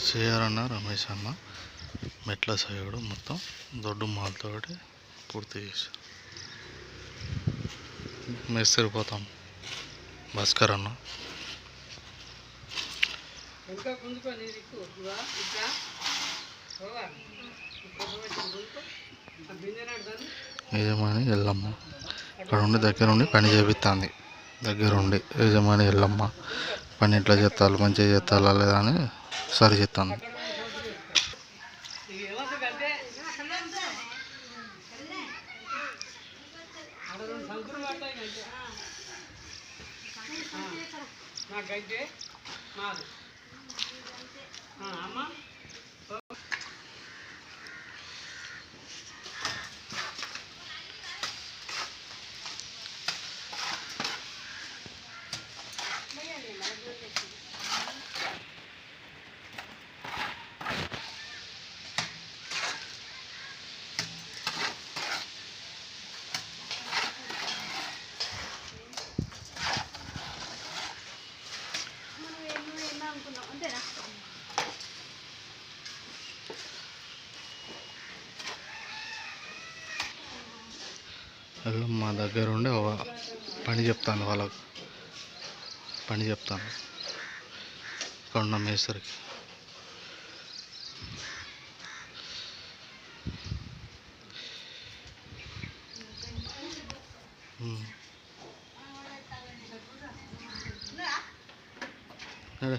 CR అన్న రమేష్ అన్న మెట్ల సైడు మొత్తం దొడ్డు మాలతో పూర్తి చేసి మేస్త్రి పోతాం భాస్కర్ అన్న. నిజమని వెళ్ళమ్మ ఇక్కడ ఉండి దగ్గర ఉండి పని చేపిస్తుంది దగ్గరుండి యజమాని ఎల్లమ్మ పని ఎట్లా చేస్తాలు మంచిగా చేస్తాలా లేదా అని సరి చేస్తాను ఇది అమ్మా? అనుకున్నాం. అంతేనా? మా దగ్గర ఉండి పని చెప్తాను వాళ్ళకు. పని చెప్తాను. ఇక్కడ ఉన్న మేసరికి అదే.